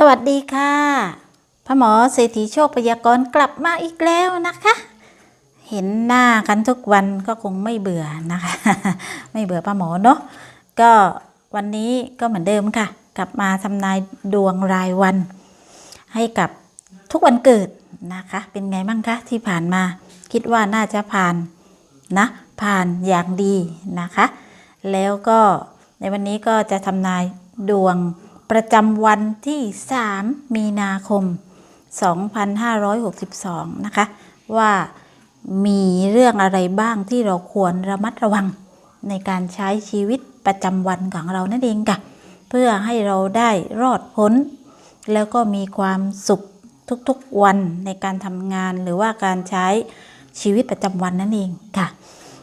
สวัสดีค่ะพ่อหมอเศรษฐีโชคพยากรณ์กลับมาอีกแล้วนะคะ เห็นหน้ากันทุกวันก็คงไม่เบื่อนะคะ ไม่เบื่อป้าหมอเนาะก็วันนี้ก็เหมือนเดิมค่ะ กลับมาทำนายดวงรายวัน ให้กับทุกวันเกิดนะคะ เป็นไงบ้างคะที่ผ่านมาคิดว่าน่าจะผ่านนะผ่านอย่างดีนะคะ แล้วก็ในวันนี้ก็จะทำนายดวง ประจำวันที่ 3 มีนาคม 2562 นะคะ ว่ามีเรื่องอะไรบ้างที่เราควรระมัดระวังในการใช้ชีวิตประจำวันของเรานั่นเองค่ะ เพื่อให้เราได้รอดพ้น แล้วก็มีความสุขทุกๆวันในการทำงานหรือว่าการใช้ชีวิตประจำวันนั่นเองค่ะ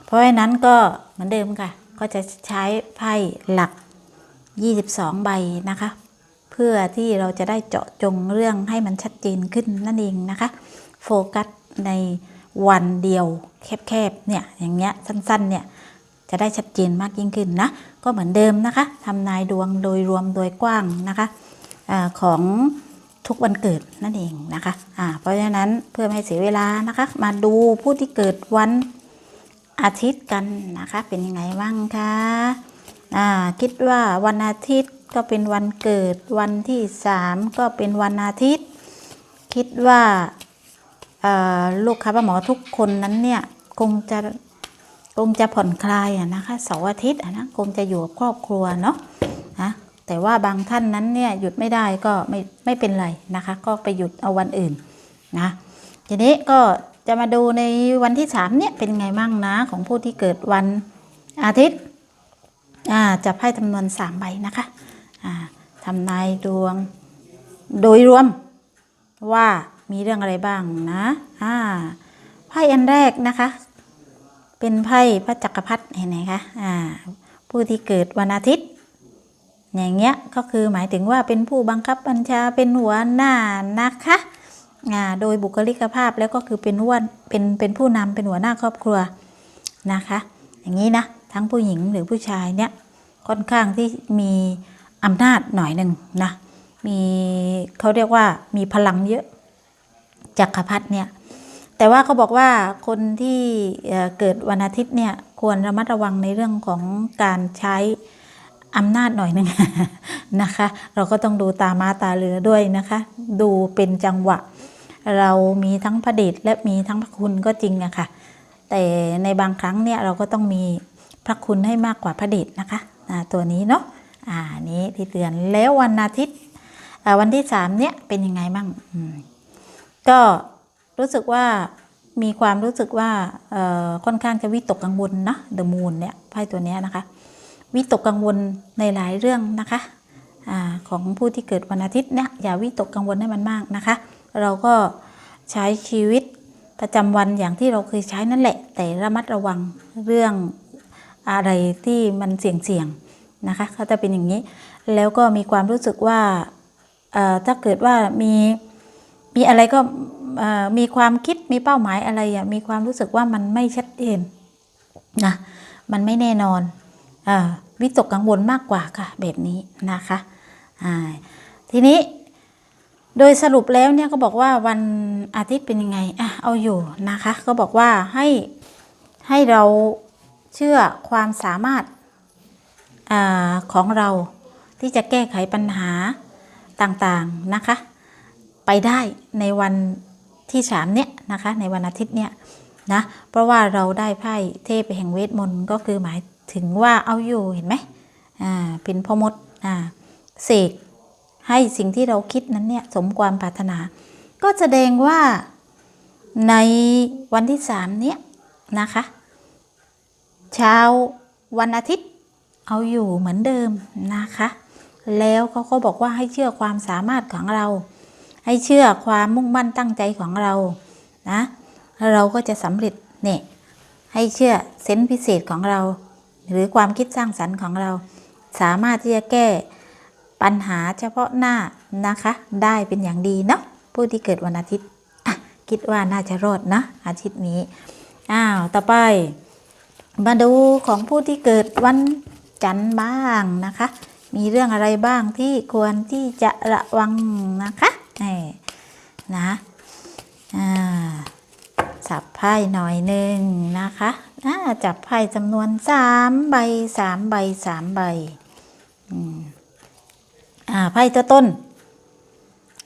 เพราะฉะนั้นก็เหมือนเดิมค่ะ ก็จะใช้ไพ่หลัก 22 ใบนะคะ เพื่อที่เราจะได้เจาะจงเรื่องให้มันชัดเจนขึ้นนั่นเองนะคะ โฟกัสในวันเดียวแคบๆเนี่ยอย่างเงี้ยสั้นๆเนี่ยจะได้ชัดเจนมากยิ่งขึ้นนะ ก็เหมือนเดิมนะคะทำนายดวงโดยรวมโดยกว้างนะคะอของทุกวันเกิดนั่นเองนะคะอ่าเพราะฉะนั้นเพื่อไม่ให้เสียเวลานะคะ มาดูผู้ที่เกิดวันอาทิตย์กันนะคะ เป็นยังไงบ้างคะ อ่าคิดว่าวันอาทิตย์ก็เป็นวันเกิด วันที่สามก็เป็นวันอาทิตย์ คิดว่าลูกค้าป้าหมอทุกคนนั้นเนี่ยคงจะคงจะผ่อนคลายอะนะคะเสาร์อาทิตย์อะนะคงจะอยู่กับครอบครัวเนาะนะแต่ว่าบางท่านนั้นเนี่ยหยุดไม่ได้ก็ไม่ไม่เป็นไรนะคะ ก็ไปหยุดเอาวันอื่นนะทีนี้ก็จะมาดูในวันที่สามเนี่ยเป็นไงมั่งนะของผู้ที่เกิดวันอาทิตย์ จะไพ่จำนวนสามใบนะคะอ่าทำนายดวง โดยรวมว่ามีเรื่องอะไรบ้างนะไพ่อันแรกนะคะ เป็นไพ่พระจักรพรรดิเห็นไหมคะผู้ที่เกิดวันอาทิตย์ อย่างเงี้ยก็คือหมายถึงว่าเป็นผู้บังคับบัญชาเป็นหัวหน้านะคะโดยบุคลิกภาพแล้วก็คือเป็นหัวเป็นเป็นผู้นำเป็นหัวหน้าครอบครัวนะคะ อย่างนี้นะ ทั้งผู้หญิงหรือผู้ชายเนี่ยค่อนข้างที่มีอำนาจหน่อยหนึ่งนะมีเขาเรียกว่ามีพลังเยอะจักรพรรดิเนี่ยแต่ว่าเขาบอกว่าคนที่เกิดวันอาทิตย์เนี่ยควรระมัดระวังในเรื่องของการใช้อำนาจหน่อยหนึ่งนะคะ เราก็ต้องดูตามาตาเรือด้วยนะคะ ดูเป็นจังหวะ เรามีทั้งพระเดชและมีทั้งพระคุณก็จริงอะค่ะแต่ในบางครั้งเนี่ยเราก็ต้องมี พระคุณให้มากกว่าพระเดชนะคะตัวนี้เนาะอ่านี้ที่เตือนแล้ววันอาทิตย์วันที่สามเนี่ยเป็นยังไงบ้างก็รู้สึกว่ามีความรู้สึกว่าค่อนข้างจะวิตกกังวลนะ The Moon เนี่ยไพ่ตัวนี้นะคะ วิตกกังวลในหลายเรื่องนะคะอของผู้ที่เกิดวันอาทิตย์เนี่ยอย่าวิตกกังวลให้มันมากนะคะ เราก็ใช้ชีวิตประจำวันอย่างที่เราเคยใช้นั่นแหละ แต่ระมัดระวังเรื่อง อะไรที่มันเสี่ยงๆนะคะเขาจะเป็นอย่างนี้ แล้วก็มีความรู้สึกว่าถ้าเกิดว่ามีมีอะไรก็มีความคิดมีเป้าหมายอะไรอะมีความรู้สึกว่ามันไม่ชัดเจนนะมันไม่แน่นอนอวิตกกังวลมากกว่าค่ะแบบนี้นะคะทีนี้โดยสรุปแล้วเนี่ยก็บอกว่าวันอาทิตย์เป็นยังไงอะเอาอยู่นะคะ ก็บอกว่าให้ให้เรา เชื่อความสามารถอาของเราที่จะแก้ไขปัญหาต่างๆนะคะ ไปได้ในวันที่สามเนี่ยนะคะ ในวันอาทิตย์เนี่ยนะเพราะว่าเราได้ไพ่เทพแห่งเวทมนต์ก็คือหมายถึงว่าเอาอยู่เห็นไหมอ่าเป็นพ่อมดอ่าเสกให้สิ่งที่เราคิดนั้นเนี่ยสมความปรารถนา ก็แสดงว่าในวันที่สามเนี่ยนะคะ เช้าวันอาทิตย์เอาอยู่เหมือนเดิมนะคะ แล้วเขาก็บอกว่าให้เชื่อความสามารถของเรา ให้เชื่อความมุ่งมั่นตั้งใจของเรานะแล้วเราก็จะสำเร็จเนี่ยให้เชื่อเซนส์พิเศษของเรา หรือความคิดสร้างสรรค์ของเรา สามารถที่จะแก้ปัญหาเฉพาะหน้านะคะ ได้เป็นอย่างดีเนาะผู้ที่เกิดวันอาทิตย์คิดว่าน่าจะรอดนะอาทิตย์นี้อ้าวต่อไป มาดูของผู้ที่เกิดวันจันทร์บ้างนะคะ มีเรื่องอะไรบ้างที่ควรที่จะระวังนะคะนี่นะอ่าสับไพ่หน่อยหนึ่งนะคะอ่าจับไพ่จำนวนสามใบสามใบสามใบอ่าไพ่ตัวต้น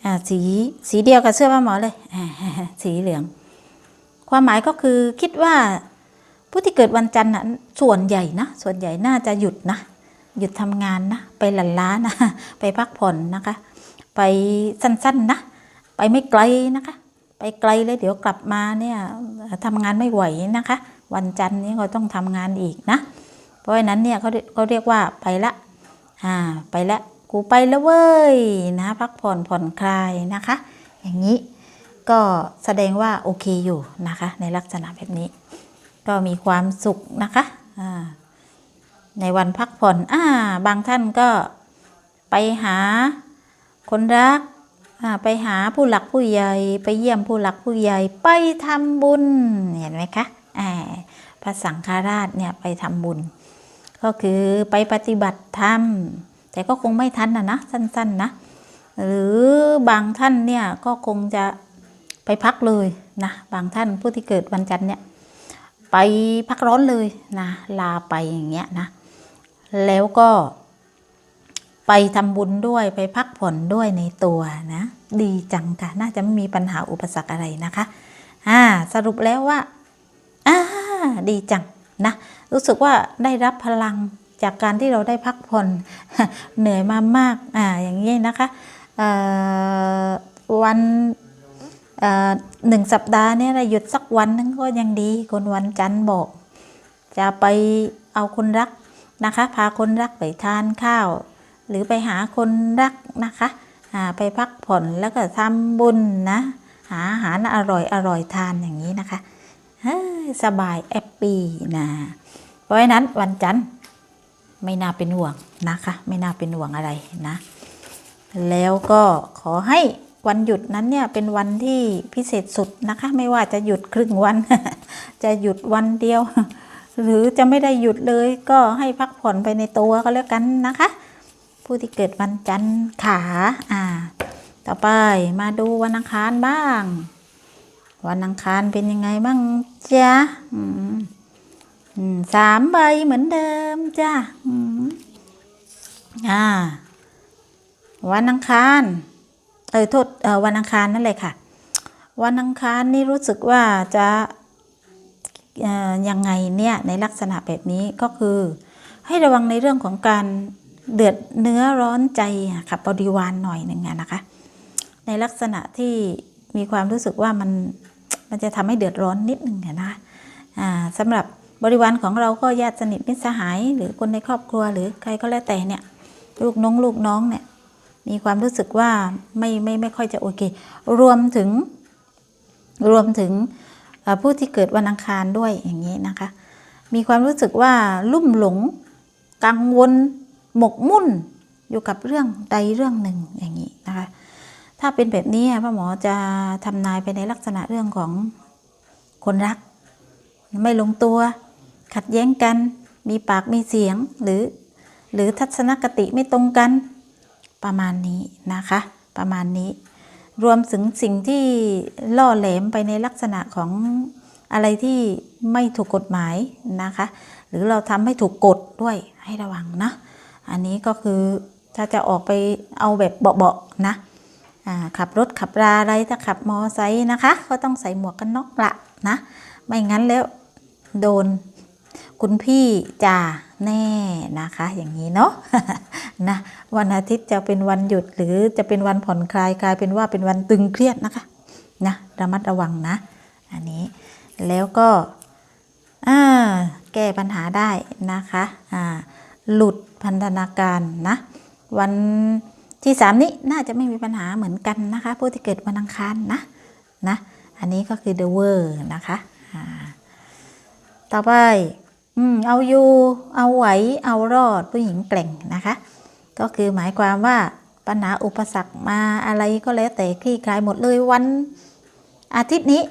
อ่าสีสีเดียวกับเสื้อผ้าหมอเลยสีเหลือง ความหมายก็คือคิดว่า ผู้ที่เกิดวันจันทร์นะส่วนใหญ่นะ ส่วนใหญ่น่าจะหยุดนะ หยุดทำงานนะ ไปหลั่นล้านะ ไปพักผ่อนนะคะ ไปสั้นๆนะ ไปไม่ไกลนะคะ ไปไกลเลยเดี๋ยวกลับมาเนี่ยทำงานไม่ไหวนะคะ วันจันทร์นี้ก็ต้องทำงานอีกนะ เพราะฉะนั้นเนี่ยเขาเขาเรียกว่าไปละอ่าไปละกูไปแล้วเว้ยนะพักผ่อนผ่อนคลายนะคะ อย่างนี้ก็แสดงว่าโอเคอยู่นะคะ ในลักษณะแบบนี้ ก็มีความสุขนะคะในวันพักผ่อนอ่าบางท่านก็ไปหาคนรักไปหาผู้หลักผู้ใหญ่ไปเยี่ยมผู้หลักผู้ใหญ่ไปทำบุญเห็นไหมคะอ่าพระสังฆราชเนี่ยไปทำบุญ ก็คือไปปฏิบัติธรรมแต่ก็คงไม่ทันนะนะสั้นๆนะหรือบางท่านเนี่ยก็คงจะไปพักเลยนะบางท่านผู้ที่เกิดวันจันทร์เนี่ย ไปพักร้อนเลยนะลาไปอย่างเงี้ยนะ แล้วก็ไปทำบุญด้วยไปพักผ่อนด้วยในตัวนะ ดีจังค่ะ น่าจะไม่มีปัญหาอุปสรรคอะไรนะคะ อ่า สรุปแล้วว่าอ่าดีจังนะ รู้สึกว่าได้รับพลังจากการที่เราได้พักผ่อนเหนื่อยมามาก อ่า อย่างนี้นะคะวัน หนึ่งสัปดาห์เนี่ยเราหยุดสักวันนึงก็ยังดีคนวันจันทร์บอก จะไปเอาคนรักนะคะ พาคนรักไปทานข้าว หรือไปหาคนรักนะคะไปพักผ่อนแล้วก็ทำบุญนะ หาอาหารอร่อยอร่อยทานอย่างนี้นะคะเฮ้สบายแอปปี้นะ เพราะฉะนั้นวันจันทร์ไม่น่าเป็นห่วงนะคะ ไม่น่าเป็นห่วงอะไรนะ แล้วก็ขอให้ วันหยุดนั้นเนี่ยเป็นวันที่พิเศษสุดนะคะ ไม่ว่าจะหยุดครึ่งวัน จะหยุดวันเดียว หรือจะไม่ได้หยุดเลยก็ให้พักผ่อนไปในตัวก็แล้วกันนะคะ ผู้ที่เกิดวันจันทร์ขาอ่า ต่อไปมาดูวันอังคารบ้าง วันอังคารเป็นยังไงบ้างจ๊ะอืมสามใบเหมือนเดิมจ้ะอืมอ่า วันอังคาร เออโทษวันอังคารนั่นเลยค่ะ วันอังคารนี่รู้สึกว่าจะยังไงเนี่ยในลักษณะแบบนี้ก็คือ ให้ระวังในเรื่องของการเดือดเนื้อร้อนใจอะค่ะบริวารหน่อยหนึ่งอะนะคะ ในลักษณะที่มีความรู้สึกว่ามันมันจะทำให้เดือดร้อนนิดหนึ่งนะอ่าสำหรับบริวารของเราก็ญาติสนิทมิตรสหาย หรือคนในครอบครัวหรือใครก็แล้วแต่เนี่ยลูกน้องลูกน้องเนี่ย มีความรู้สึกว่าไม่ไม่ไม่ค่อยจะโอเค รวมถึงรวมถึงผู้ที่เกิดวันอังคารด้วยอย่างนี้นะคะ มีความรู้สึกว่าลุ่มหลง กังวล หมกมุ่นอยู่กับเรื่องใดเรื่องหนึ่งอย่างนี้นะคะ ถ้าเป็นแบบนี้พ่อหมอจะทำนายไปในลักษณะเรื่องของคนรัก ไม่ลงตัว ขัดแย้งกัน มีปากมีเสียงหรือ หรือทัศนคติไม่ตรงกัน ประมาณนี้นะคะ ประมาณนี้ รวมถึงสิ่งที่ล่อแหลมไปในลักษณะของอะไรที่ไม่ถูกกฎหมายนะคะ หรือเราทำให้ถูกกฎด้วยให้ระวังนะ อันนี้ก็คือถ้าจะออกไปเอาแบบเบาๆนะขับรถขับราอะไรถ้าขับมอไซค์นะคะ ก็ต้องใส่หมวกกันน็อกละนะ ไม่งั้นแล้วโดน คุณพี่จ่าแน่นะคะ อย่างนี้เนาะนะวันอาทิตย์จะเป็นวันหยุดหรือจะเป็นวันผ่อนคลายกลายเป็นว่าเป็นวันตึงเครียดนะคะนะระมัดระวังนะ อันนี้แล้วก็แก้ปัญหาได้นะคะหลุดพันธนาการนะ วันที่สามนี้น่าจะไม่มีปัญหาเหมือนกันนะคะผู้ที่เกิดวันอังคารนะนะ อันนี้ก็คือ the word นะคะต่อไป อืมเอาอยู่ เอาไหว เอารอด ผู้หญิงแกร่งนะคะ ก็คือหมายความว่าปัญหาอุปสรรคมาอะไรก็แล้วแต่คลี่คลายหมดเลยวันอาทิตย์นี้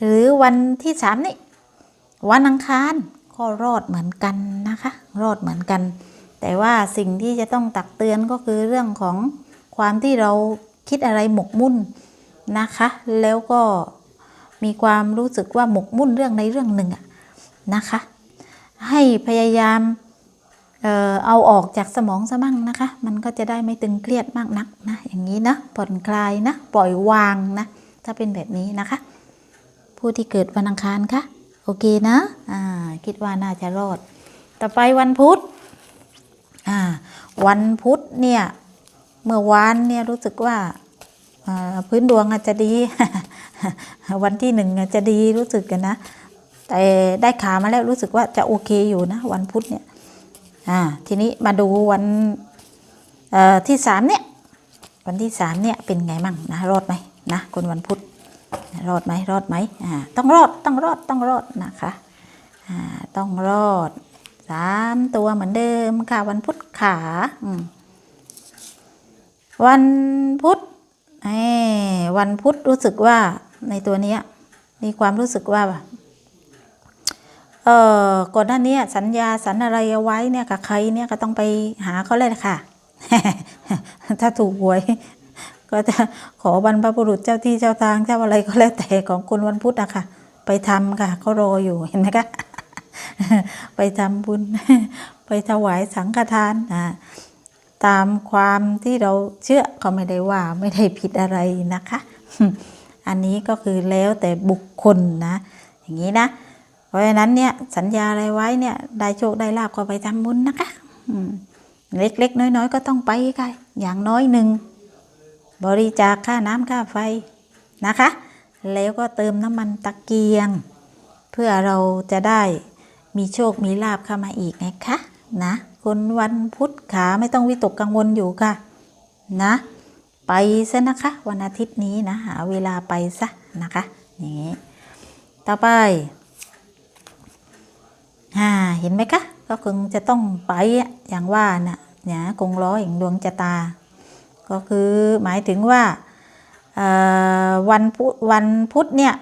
หรือวันที่สามนี้วันอังคารก็รอดเหมือนกันนะคะ รอดเหมือนกัน แต่ว่าสิ่งที่จะต้องตักเตือนก็คือเรื่องของความที่เราคิดอะไรหมกมุ่นนะคะ แล้วก็มีความรู้สึกว่าหมกมุ่นเรื่องในเรื่องหนึ่งอะนะคะ ให้พยายามเอ่อเอาออกจากสมองซะมั่งนะคะ มันก็จะได้ไม่ตึงเครียดมากนักนะ อย่างนี้นะผ่อนคลายนะ ปล่อยวางนะ ถ้าเป็นแบบนี้นะคะ ผู้ที่เกิดวันอังคารคะโอเคนะอ่าคิดว่าน่าจะรอด ต่อไปวันพุธอ่าวันพุธเนี่ยเมื่อวานเนี่ยรู้สึกว่าอ่าพื้นดวงอาจจะดี วันที่หนึ่งอาจจะดีรู้สึกกันนะ แต่ได้ขามาแล้วรู้สึกว่าจะโอเคอยู่นะวันพุธเนี่ยอ่าทีนี้มาดูวันเอ่อที่สามเนี่ยวันที่สามเนี่ยเป็นไงมั่งนะรอดไหมนะคนวันพุธรอดไหมรอดไหมอ่าต้องรอดต้องรอดต้องรอดนะคะอ่าต้องรอดสามตัวเหมือนเดิมค่ะวันพุธขาอืมวันพุธเอ้วันพุธรู้สึกว่าในตัวเนี้ยมีความรู้สึกว่า เออก่อนหน้านี้สัญญาสัญอะไรเอาไว้เนี่ยกับใครเนี่ยก็ต้องไปหาเขาเลยค่ะ ถ้าถูกหวย ก็จะขอบรรพบุรุษเจ้าที่เจ้าทางเจ้าอะไรก็แล้วแต่ของคนวันพุธอะค่ะไปทำค่ะเขารออยู่เห็นไหมคะไปทำบุญ ไปถวายสังฆทานอ่าตามความที่เราเชื่อก็ไม่ได้ว่าไม่ได้ผิดอะไรนะคะ อันนี้ก็คือแล้วแต่บุคคลนะ อย่างนี้นะ ราะฉะนั้นเนี่ยสัญญาอะไรไว้เนี่ยได้โชคได้ลาบก็ไปทำบุญนะคะเล็กๆ น้อย ๆ ก็ต้องไปค่ะ อย่างน้อยหนึ่งบริจาคค่าน้ำค่าไฟนะคะ แล้วก็เติมน้ำมันตะเกียง เพื่อเราจะได้มีโชคมีลาบเข้ามาอีกไงคะนะคนวันพุธขาไม่ต้องวิตกกังวลอยู่ค่ะ นะ ไปซะนะคะ วันอาทิตย์นี้นะ หาเวลาไปซะนะคะ อย่างนี้ ต่อไป อ่าเห็นไหมคะ ก็คงจะต้องไปอย่างว่าน่ะเนี่ยคงล้ออย่างดวงจตา ก็คือหมายถึงว่าวันพุธวันพุธเนี่ย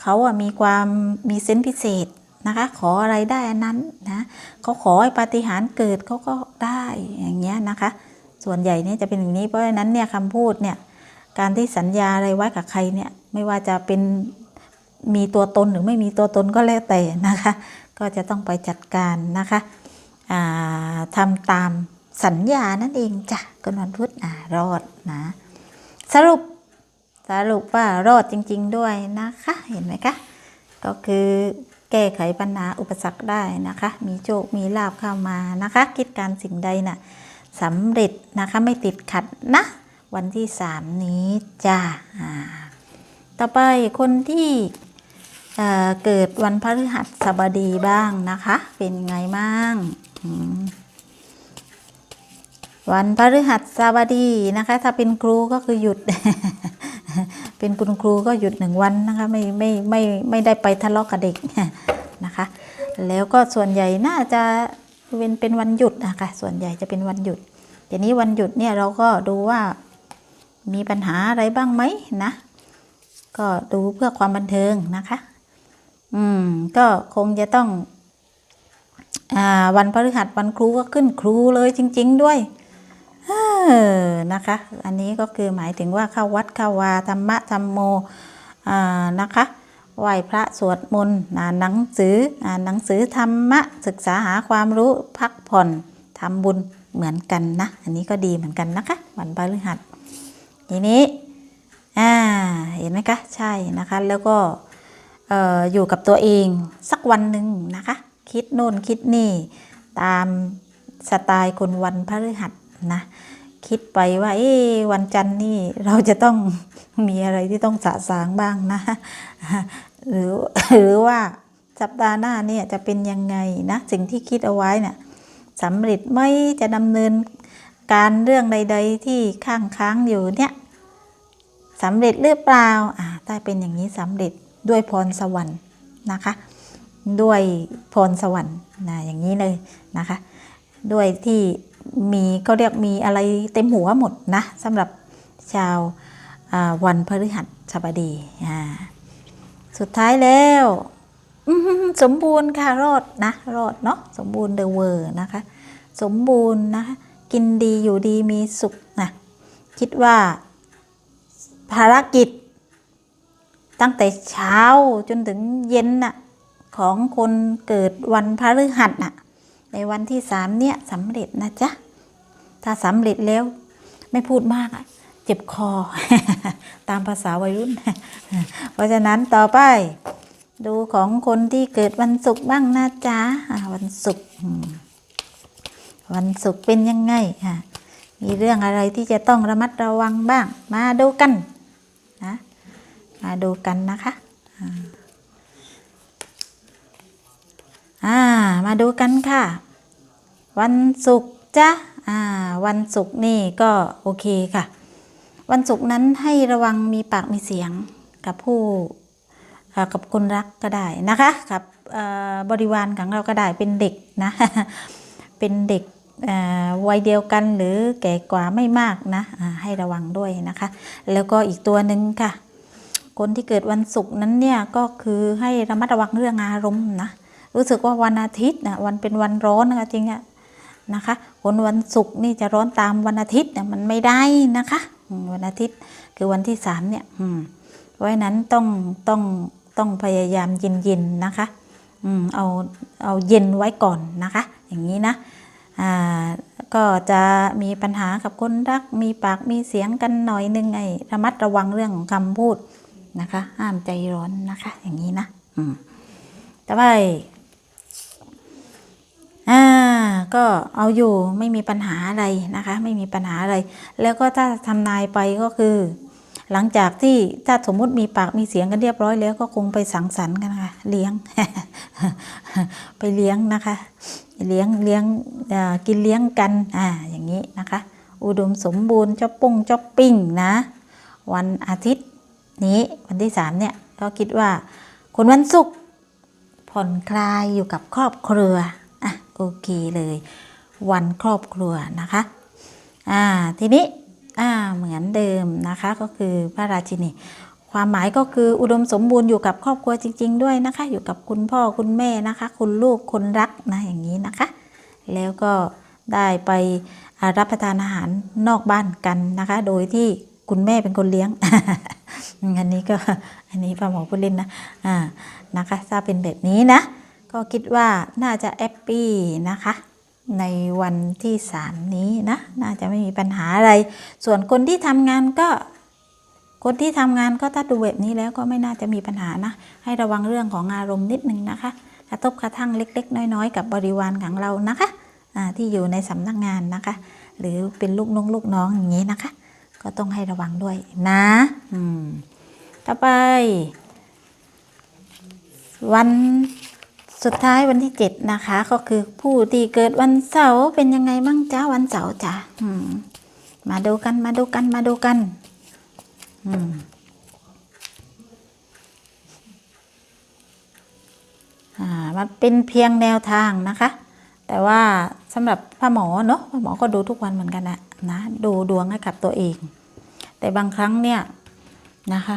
เขาอะมีความมีเซนส์พิเศษนะคะ ขออะไรได้อันนั้นนะเขาขอให้ปาฏิหาริย์เกิดเขาก็ได้อย่างเงี้ยนะคะ ส่วนใหญ่เนี่ยจะเป็นอย่างนี้เพราะฉะนั้นเนี่ยคำพูดเนี่ยการที่สัญญาอะไรไว้กับใครเนี่ยไม่ว่าจะเป็นมีตัวตนหรือไม่มีตัวตนก็แล้วแต่นะคะ ก็จะต้องไปจัดการนะคะอ่าทำตามสัญญานั่นเองจ้ะกันวันพุธอ่ารอดนะ สรุปสรุปว่ารอดจริง ๆ ด้วยนะคะ เห็นไหมคะก็คือแก้ไขปัญหาอุปสรรคได้นะคะ มีโชคมีลาบเข้ามานะคะ คิดการสิ่งใดน่ะสำเร็จนะคะไม่ติดขัดนะ วันที่สามนี้จ้าต่อไปคนที่ เเกิดวันพฤหัสบดีบ้างนะคะ เป็นไงบ้างวันพฤหัสบดีนะคะ ถ้าเป็นครูก็คือหยุด เป็นคุณครูก็หยุดหนึ่งวันนะคะไม่ไม่ไม่ไม่ได้ไปทะเลาะกับเด็กนะคะ แล้วก็ส่วนใหญ่น่าจะเป็นเป็นวันหยุดนะคะส่วนใหญ่จะเป็นวันหยุดทีนี้วันหยุดเนี่ยเราก็ดูว่ามีปัญหาอะไรบ้างไหมนะ ก็ดูเพื่อความบันเทิงนะคะ อืม ก็คงจะต้อง อ่า วันพฤหัสวันครูก็ขึ้นครูเลยจริง ๆ ด้วยเออนะคะ อันนี้ก็คือหมายถึงว่าเข้าวัดเข้าวาธรรมะธรรมโมอ่านะคะไหว้พระสวดมนต์อ่านหนังสืออ่านหนังสือธรรมะ ศึกษาหาความรู้พักผ่อนทำบุญเหมือนกันนะ อันนี้ก็ดีเหมือนกันนะคะ วันพฤหัสทีนี้อ่าเห็นไหมคะ ใช่นะคะ แล้วก็ อออยู่กับตัวเองสักวันหนึ่งนะคะ คิดโน่นคิดนี่ ตามสไตล์คนวันพฤหัสนะคิดไปว่า เอ๊วันจันทร์นี่เราจะต้องมีอะไรที่ต้องสะสางบ้างนะ หรือหรือว่าสัปดาห์หน้าเนี่ยจะเป็นยังไงนะ สิ่งที่คิดเอาไว้เนี่ยสำเร็จไหมจะดำเนินการเรื่องใด ๆ ที่ข้างค้างอยู่เนี่ยสำเร็จหรือเปล่าอ่าถ้าเป็นอย่างนี้สำเร็จ ด้วยพรสวรรค์นะคะ ด้วยพรสวรรค์นะอย่างนี้เลยนะคะ ด้วยที่มีเขาเรียกมีอะไรเต็มหัวหมดนะสำหรับชาววันพฤหัสบดี สุดท้ายแล้วสมบูรณ์ค่ะรอดนะรอดเนาะสมบูรณ์เดอะเวอร์นะคะ สมบูรณ์นะคะกินดีอยู่ดีมีสุขนะคิดว่าภารกิจ ตั้งแต่เช้าจนถึงเย็นน่ะของคนเกิดวันพฤหัสน่ะ ในวันที่สามเนี่ยสำเร็จนะจ๊ะ ถ้าสำเร็จแล้ว ไม่พูดมากอะเจ็บคอ ตามภาษาวัยรุ่น เพราะฉะนั้นต่อไป ดูของคนที่เกิดวันศุกร์บ้างนะจ๊ะวันศุกร์วันศุกร์เป็นยังไงอะมีเรื่องอะไรที่จะต้องระมัดระวังบ้าง มาดูกันนะ มาดูกันนะคะอ่ามาดูกันค่ะ วันศุกร์จ้ะอ่าวันศุกร์นี่ก็โอเคค่ะ วันศุกร์นั้นให้ระวังมีปากมีเสียงกับผู้กับคนรักก็ได้นะคะกับบริวารของเราก็ได้เป็นเด็กนะ เป็นเด็กวัยเดียวกันหรือแก่กว่าไม่มากนะให้ระวังด้วยนะคะ แล้วก็อีกตัวหนึ่งค่ะ คนที่เกิดวันศุกร์นั้นเนี่ยก็คือให้ระมัดระวังเรื่องอารมณ์นะรู้สึกว่าวันอาทิตย์นะวันเป็นวันร้อนนะคะจริงอะนะคะคนวันศุกร์นี่จะร้อนตามวันอาทิตย์เนี่ยมันไม่ได้นะคะ วันอาทิตย์คือวันที่สามเนี่ยอืมเพราะฉะนั้นต้องต้องต้องพยายามเย็นๆนะคะอืมเอาเอาเย็นไว้ก่อนนะคะ อย่างนี้นะอ่าก็จะมีปัญหากับคนรักมีปากมีเสียงกันหน่อยนึงไอ้ระมัดระวังเรื่องของคำพูด นะคะ ห้ามใจร้อนนะคะ อย่างนี้นะอืมต่อไปอ่าก็เอาอยู่ไม่มีปัญหาอะไรนะคะ ไม่มีปัญหาอะไร แล้วก็ถ้าทำนายไปก็คือ หลังจากที่ถ้าสมมุติมีปากมีเสียงกันเรียบร้อยแล้วก็คงไปสังสรรค์กันค่ะเลี้ยง ไปเลี้ยงนะคะ เลี้ยงเลี้ยงกินเลี้ยงกันอ่าอย่างนี้นะคะ อุดมสมบูรณ์ช้อปุ้งช้อปปิ้งนะ วันอาทิตย์ นี้วันที่สามเนี่ย ก็คิดว่า คนวันศุกร์ผ่อนคลายอยู่กับครอบครัว อะ โอเคเลย วันครอบครัวนะคะ อ่า ทีนี้ อ่า เหมือนเดิมนะคะ ก็คือพระราชินี ความหมายก็คืออุดมสมบูรณ์อยู่กับครอบครัวจริง ๆ ด้วยนะคะ อยู่กับคุณพ่อคุณแม่นะคะ คุณลูกคนรักนะอย่างนี้นะคะ แล้วก็ได้ไปรับประทานอาหารนอกบ้านกันนะคะ โดยที่คุณแม่เป็นคนเลี้ยง อันนี้ก็อันนี้ป้าหมอพูดเล่นนะอ่านะคะถ้าเป็นแบบนี้นะ ก็คิดว่าน่าจะแอปปี้นะคะในวันที่สามนี้นะ น่าจะไม่มีปัญหาอะไร ส่วนคนที่ทำงานก็ คนที่ทำงานก็ถ้าดูแบบนี้แล้วก็ไม่น่าจะมีปัญหานะ ให้ระวังเรื่องของอารมณ์นิดนึงนะคะ กระทบกระทั่งเล็ก ๆ น้อย ๆ กับบริวารของเรานะคะอ่าที่อยู่ในสำนักงานนะคะ หรือเป็นลูกน้องลูกน้องอย่างนี้นะคะ ก็ต้องให้ระวังด้วยนะอืมต่อไป วันสุดท้ายวันที่เจ็ดนะคะ ก็คือผู้ที่เกิดวันเสาร์เป็นยังไงบ้างจ้าวันเสาร์จ้ามาดูกันมาดูกันมาดูกัน อืมอ่ามันเป็นเพียงแนวทางนะคะ แต่ว่าสำหรับพ่อหมอเนาะพ่อหมอก็ดูทุกวันเหมือนกันนะ นะดูดวงให้กับตัวเอง แต่บางครั้งเนี่ยนะคะ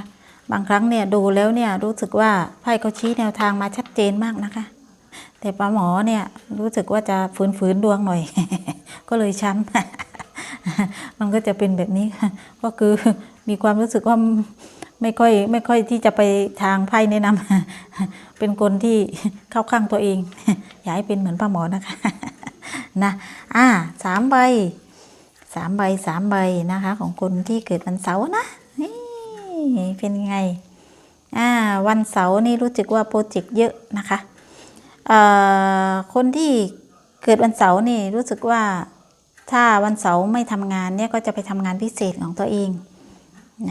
บางครั้งเนี่ยดูแล้วเนี่ยรู้สึกว่าไพ่เขาชี้แนวทางมาชัดเจนมากนะคะ แต่ป้าหมอเนี่ยรู้สึกว่าจะฝืนๆดวงหน่อย ก็เลยช้ำมันก็จะเป็นแบบนี้ค่ะก็คือมีความรู้สึกว่าไม่ค่อยไม่ค่อยที่จะไปทางไพ่แนะนำเป็นคนที่เข้าข้างตัวเอง อย่าให้เป็นเหมือนป้าหมอนะคะนะอ่าสามใบ สามใบสามใบนะคะ ของคนที่เกิดวันเสาร์นะนี่เป็นไงอ่าวันเสาร์นี่รู้สึกว่าโปรเจกต์เยอะนะคะเอ่อคนที่เกิดวันเสาร์นี่รู้สึกว่าถ้าวันเสาร์ไม่ทำงานเนี่ยก็จะไปทำงานพิเศษของตัวเอง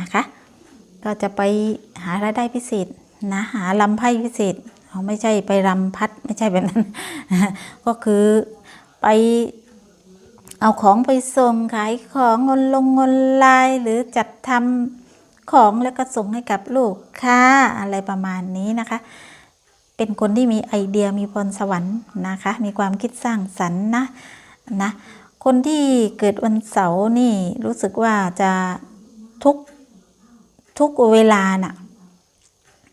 นะคะ ก็จะไปหารายได้พิเศษนะหาลำไพ่พิเศษเขาไม่ใช่ไปรำพัดไม่ใช่แบบนั้น ก็คือไป เอาของไปส่งขายของเงินลงเงินลายหรือจัดทำของแล้วก็ส่งให้กับลูกค้าอะไรประมาณนี้นะคะ เป็นคนที่มีไอเดียมีพรสวรรค์นะคะ มีความคิดสร้างสรรค์นะนะ คนที่เกิดวันเสาร์นี่รู้สึกว่าจะทุกทุกเวลาน่ะ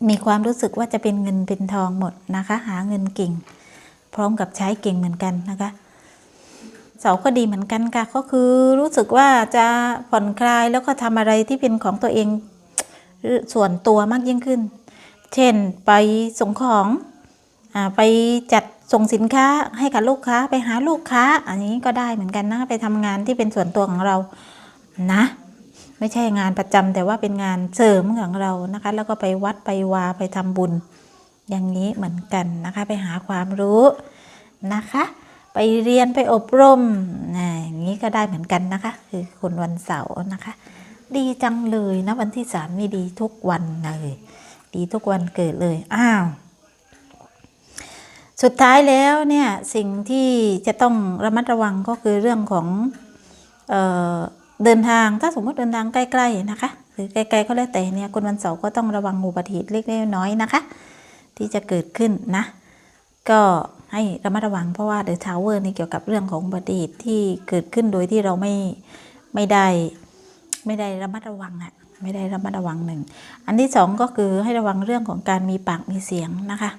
มีความรู้สึกว่าจะเป็นเงินเป็นทองหมดนะคะ หาเงินเก่ง พร้อมกับใช้เก่งเหมือนกันนะคะ เสาก็ดีเหมือนกันค่ะ ก็คือรู้สึกว่าจะผ่อนคลายแล้วก็ทำอะไรที่เป็นของตัวเองส่วนตัวมากยิ่งขึ้น เช่นไปส่งของอไปจัดส่งสินค้าให้กับลูกค้าไปหาลูกค้า อันนี้ก็ได้เหมือนกันนะ ไปทำงานที่เป็นส่วนตัวของเรานะ ไม่ใช่งานประจำแต่ว่าเป็นงานเสริมของเรานะคะ แล้วก็ไปวัดไปวาไปทำบุญ อย่างนี้เหมือนกันนะคะ ไปหาความรู้นะคะ ไปเรียนไปอบรมนะอย่างนี้ก็ได้เหมือนกันนะคะ คือคนวันเสาร์นะคะ ดีจังเลยนะวันที่สามนี่ดีทุกวันเลยดีทุกวันเกิดเลยอ้าวสุดท้ายแล้วเนี่ยสิ่งที่จะต้องระมัดระวังก็คือเรื่องของเออเดินทางถ้าสมมติเดินทางใกล้ๆนะคะหรือไกลๆก็แล้วแต่เนี่ยคนวันเสาร์ก็ต้องระวังอุบัติเหตุเล็กๆน้อยๆนะคะ ที่จะเกิดขึ้นนะ ก็ ให้ระมัดระวังเพราะว่าเดอะทาวเวอร์นี่เกี่ยวกับเรื่องของอุบัติเหตุที่เกิดขึ้นโดยที่เราไม่ไม่ได้ไม่ได้ระมัดระวังอะไม่ได้ระมัดระวังหนึ่ง อันที่สองก็คือให้ระวังเรื่องของการมีปากมีเสียงนะคะ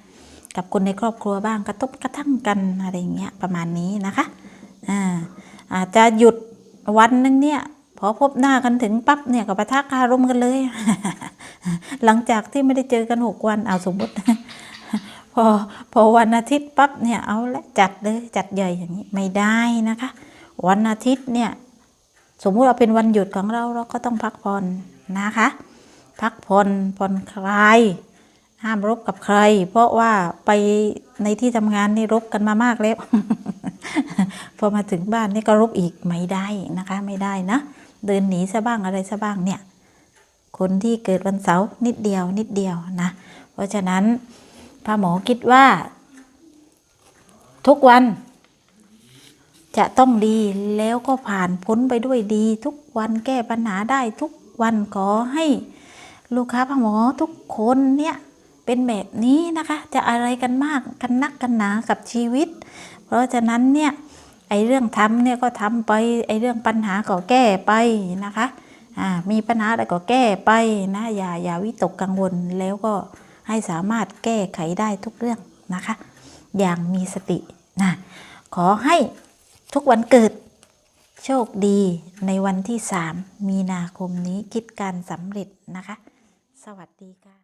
กับคนในครอบครัวบ้างกระทบกระทั่งกันอะไรอย่างเงี้ยประมาณนี้นะคะอ่าอาจจะหยุดวันนึงเนี่ยพอพบหน้ากันถึงปั๊บเนี่ยก็ปะทะคารมกันเลย หลังจากที่ไม่ได้เจอกันหกวันเอาสมมติ พอพอวันอาทิตย์ปั๊บเนี่ยเอาละจัดเลยจัดใหญ่อย่างนี้ไม่ได้นะคะ วันอาทิตย์เนี่ยสมมุติเราเป็นวันหยุดของเราเราก็ต้องพักผ่อนนะคะ พักผ่อนผ่อนคลายห้ามรบกับใคร เพราะว่าไปในที่ทำงานนี่รบกันมามากแล้วพอมาถึงบ้านนี่ก็รบอีกไม่ได้นะคะไม่ได้นะเดินหนีซะบ้างอะไรซะบ้างเนี่ยคนที่เกิดวันเสาร์นิดเดียวนิดเดียวนะ เพราะฉะนั้น พระหมอคิดว่า ทุกวัน จะต้องดีแล้วก็ผ่านพ้นไปด้วยดี ทุกวันแก้ปัญหาได้ทุกวันขอให้ลูกค้าพระหมอทุกคนเนี่ยเป็นแบบนี้นะคะ จะอะไรกันมากกันนักกันหนากับชีวิต เพราะฉะนั้นเนี่ยไอเรื่องทำเนี่ยก็ทำไปไอเรื่องปัญหาก็แก้ไปนะคะอ่ามีปัญหาอะไรก็แก้ไปนะอย่าอย่าวิตกกังวลแล้วก็ ให้สามารถแก้ไขได้ทุกเรื่องนะคะ อย่างมีสตินะขอให้ทุกวันเกิดโชคดีในวันที่ 3 มีนาคมนี้คิดการสำเร็จนะคะ สวัสดีค่ะ